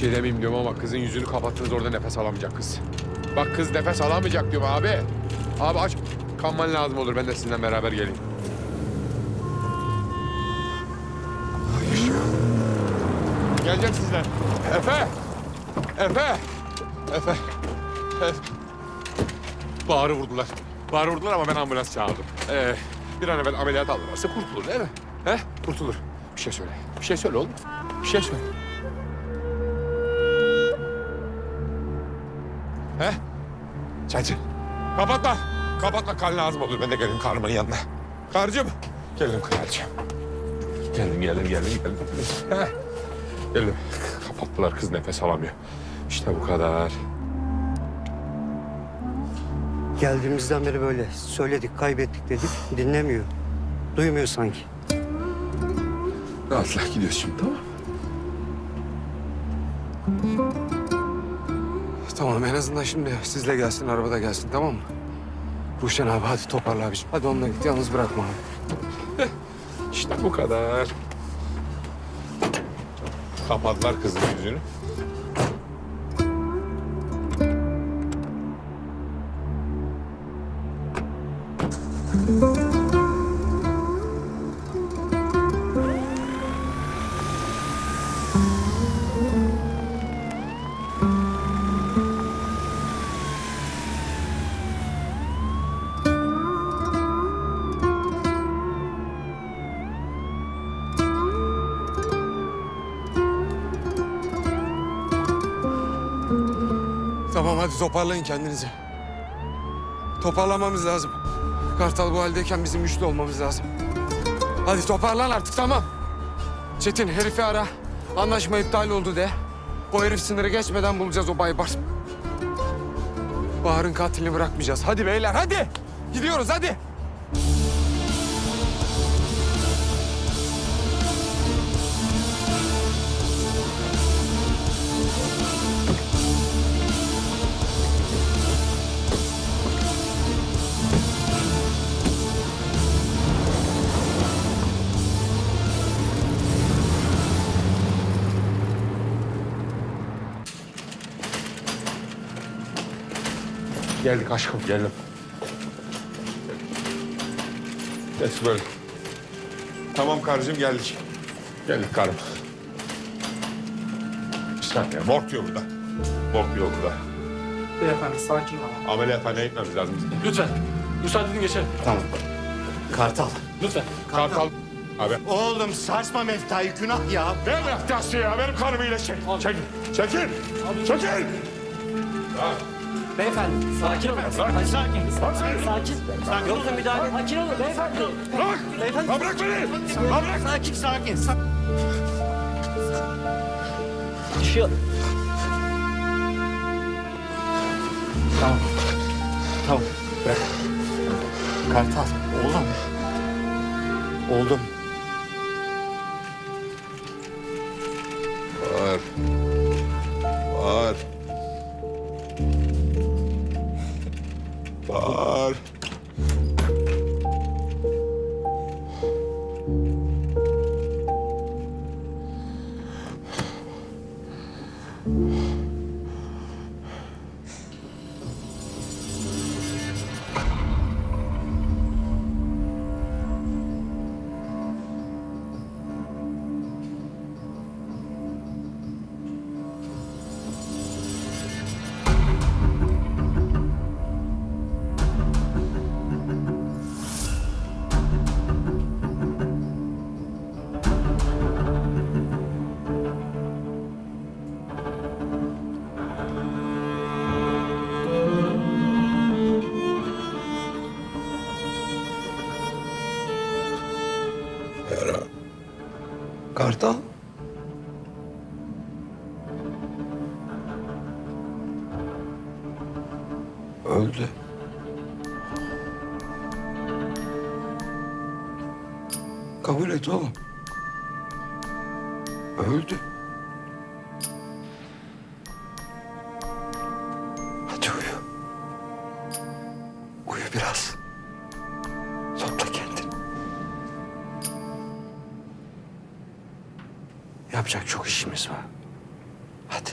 şey demeyeyim diyorum ama kızın yüzünü kapattınız orada nefes alamayacak kız. Bak kız nefes alamayacak diyorum abi. Abi aç. Kanman lazım olur. Ben de sizinle beraber geleyim. Geleceğim sizden. Efe! Efe! Efe! Efe! Bağrı vurdular. Bağrı vurdular ama ben ambulans çağırdım. Ee, bir an evvel ameliyat alırlarsa kurtulur değil mi? He? Kurtulur. Bir şey söyle. Bir şey söyle oğlum. Bir şey söyle. He? Çaycı. Kapatma. Kapatma. Kan lazım olur. Ben de geleyim karımın yanına. Karıcığım. Geldim kraliçem. Geldim, geldim, geldim, geldim. He. Geldim. Kapattılar. Kız nefes alamıyor. İşte bu kadar. Geldiğimizden beri böyle söyledik, kaybettik dedik. Dinlemiyor. Duymuyor sanki. Rahatla gidiyoruz şimdi tamam Tamam en azından şimdi sizle gelsin arabada gelsin tamam mı? Ruşen abi hadi toparla abiciğim. Hadi onunla git yalnız bırakma abi. İşte bu kadar. Kapattılar kızın yüzünü. Tamam hadi toparlayın kendinizi. Toparlamamız lazım. Kartal bu haldeyken bizim güçlü olmamız lazım. Hadi toparlan artık tamam. Çetin herifi ara. Anlaşma iptal oldu de. O herif sınırı geçmeden bulacağız o Baybars. Bahar'ın katilini bırakmayacağız. Hadi beyler hadi. Gidiyoruz hadi. Geldik aşkım geldim. Geç böyle. Tamam karıcığım geldik. Geldik karım. Bir saniye morg diyor burada. Morg diyor burada. Beyefendi sakin olun. Ameliyathaneye gitmemiz lazım bizim. Lütfen. Müsaade edin geçelim. Tamam. Kartal. Lütfen. Kartal. Abi. Oğlum saçma meftayı günah ya. Ne bıraktı ya? Benim karımı iyileşecek. Çekil. Çekil. Çekil. Beyefendi sakin olun. Sakin. Sakin. Sakin. Sakin. Yoksa müdahale. Sakin olun beyefendi. Bırak. Beyefendi. Ha bırak beni. Ha bırak. Sakin sakin. sa- Düşüyor. Tamam bırak. Kartal oğlum. Oğlum. Var. Var. Kartal. Öldü. Kabul et oğlum. Öldü. Yapacak çok işimiz var. Hadi.